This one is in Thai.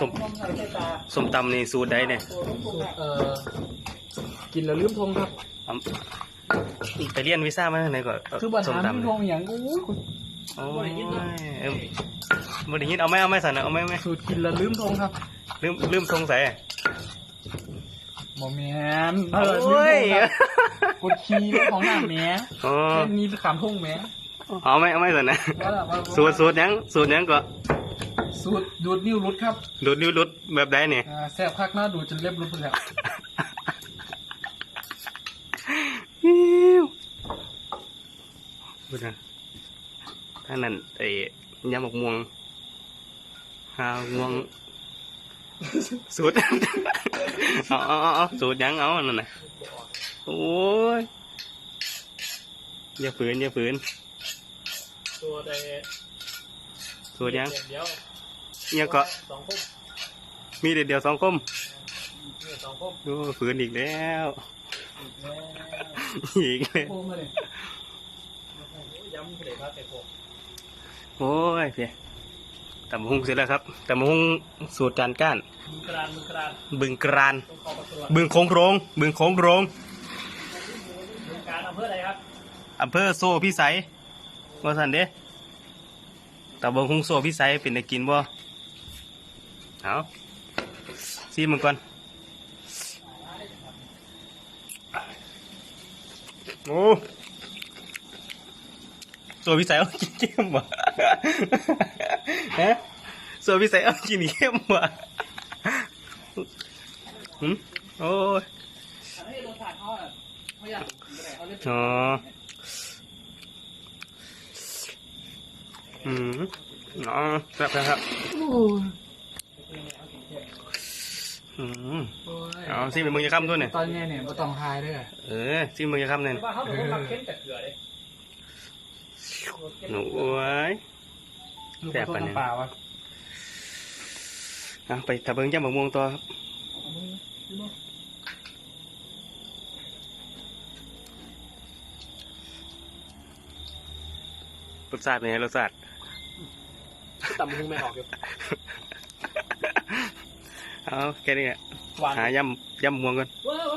ส้มส้มตำนี่สูตรใดเนี่ยเอ่อกินแล้วลืมทงครับเอาไปเรียนวีซ่ามาทางไหนก่อนคือบัตรส้มหาตำลืมเนี่ยทงอย่างอู้ยโอ้ยเอ้ยบ่ได้ยินเอาไหมเอาไหมสันเอาไหมเอาไหมสูตรกินแล้วลืมทงครับ ลืมลืมสงสัยโมเมนโอเออลืม้ยทงครับกดขี่ของหน้าแหม่อ๋อเล่นนี้ขามทงแหม่เอาไหมเอาไหมสันนะว่าล่ะว่าสูตรสูตรหยังสูตรหยังก็ สูตรดูดนิ้วรุดครับดูดนิ้วรุดแบบใดเนี่ยอ่าแซ่บคักหน้าดูดจนเล็บรุดไปแล้วอิ๊วพูดนะท่านนั้นไอ้ยำหมกม่วงหาม่วงสูตร เอาเอาเอาเอาสูตรหยังเอาอันนั่นน่ะโอ้ยอย่าฝืนอย่าฝืนตัวใดสูตรหยัง เดียวอิห ยังก็สองคมมีเด็ดเดียวสองคมสองคมโอ้ฝืนอีกแล้วแล้วอีกแล้วโคมมาเลยย้ำเลยครับแต่โคมโอ้ยเพียตำบักหุงเสร็จแล้วครับตำบักหุงสูตรจานก้านมือกรานมือกรานบึงกรานต้องเข้าประตูบึงโค้งโรงบึงโค้งโรงมือการอำเภออะไรครับอำเภอโซ่พิสัยว่าสันเด้ตำบักหุงโซ่พิสัยเป็นได้กินบ่ เอาซีมันก่อน โอ้โซ่พิสัยเอากินเข้มบ่ฮะโซ่พิสัยเอากินเข้มบ่หืมโอ้ยอันนี้รสชาติเขาอะเขาอยากเขาเล่นอ๋ออืมอ๋อครับครับ อืมเอาซิเป็นมึงจะค้ำด้วยเนี่ยตอนนี้เนี่ยไม่ต้องทายด้วยเออซิมึงจะค้ำเนี่ยว่าเขาเป็นคนรักเข้มแต่เกลือเลยหนูโอ้ย ลูกกระตุ้นน้ำเปล่าวะเอาไปถ้าเบิ่งจ้ำบักม่วงต่อครับรสชาติเป็นไงรสชาติ ต่ำพุงไม่ออกอยู่ เอาแค่นี้อะหวานหายำยำม่วงกันว้าว